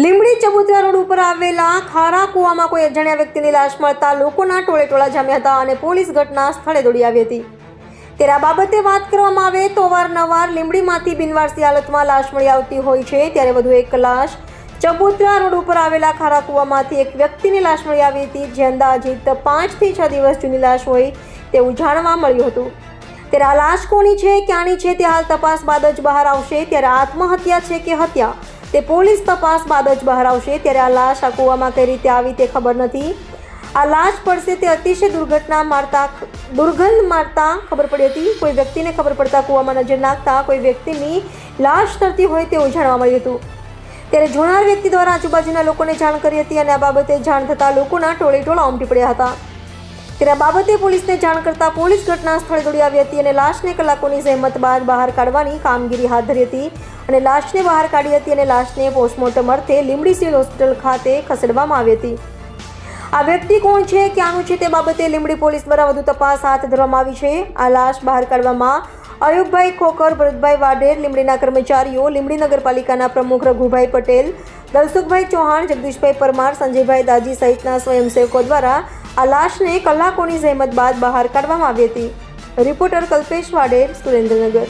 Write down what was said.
Limbdi ચબુતરા road ઉપર આવેલા ખારા કુવામાં કોઈ અજાણ્યા વ્યક્તિની લાશ મળતા લોકોના ટોળે ટોળા જામ્યા હતા અને પોલીસ ઘટના સ્થળે દોડી આવી હતી. આ બાબતે વાત કરવામાં આવે તો વારનવાર લીંબડીમાંથી બિનવારસી હાલતમાં લાશ મળી આવતી હોય છે. ત્યારે વધુ એક લાશ ચબુતરા રોડ ઉપર આવેલા ખારા કુવામાંથી એક વ્યક્તિની લાશ મળી આવી હતી, જે અંદાજિત પાંચથી છ દિવસ જૂની લાશ હોય તેવું જાણવા મળ્યું હતું. ત્યારે આ લાશ કોની છે, ક્યાંની છે તે હાલ તપાસ બાદ જ બહાર આવશે. ત્યારે આત્મહત્યા છે કે હત્યા? તે પોલીસ તપાસ બાદ જ બહાર આવશે ત્યારે આ લાશ આ કૂવામાં કઈ રીતે આવી તે ખબર નથી. આ લાશ પડશે તે અતિશય દુર્ઘટના મારતા દુર્ગંધ મારતા ખબર પડી હતી. કોઈ વ્યક્તિને ખબર પડતા કૂવામાં નજર નાખતા કોઈ વ્યક્તિની લાશ તરતી હોય તેવું જાણવા મળ્યું હતું. ત્યારે જોનાર વ્યક્તિ દ્વારા આજુબાજુના લોકોને જાણ કરી હતી અને આ બાબતે જાણ થતાં લોકોના ટોળે ટોળા ઉમટી પડ્યા હતા. આ બાબતે પોલીસને જાણ કરતા પોલીસ ઘટના સ્થળે દોડી આવી હતી અને લાશને કલાકોની જહેમત બાદ બહાર કાઢવાની કામગીરી હાથ ધરી હતી અને લાશને બહાર કાઢી હતી અને લાશને પોસ્ટમોર્ટમ અર્થે લીંબડી સિવિલ હોસ્પિટલ ખાતે ખસેડવામાં આવી હતી. આ વ્યક્તિ કોણ છે, ક્યાંનું છે તે બાબતે લીંબડી પોલીસ દ્વારા વધુ તપાસ હાથ ધરવામાં આવી છે. આ લાશ બહાર કાઢવામાં અયુબભાઈ ખોખર, ભરતભાઈ વાડેર લીંબડીના કર્મચારીઓ, લીંબડી નગરપાલિકાના પ્રમુખ રઘુભાઈ પટેલ, દલસુખભાઈ ચૌહાણ, જગદીશભાઈ પરમાર, સંજયભાઈ દાજી સહિતના સ્વયંસેવકો દ્વારા આ લાશને કલાકોની જહેમત બાદ બહાર કાઢવામાં આવી હતી. રિપોર્ટર કલ્પેશ વાડેર સુરેન્દ્રનગર.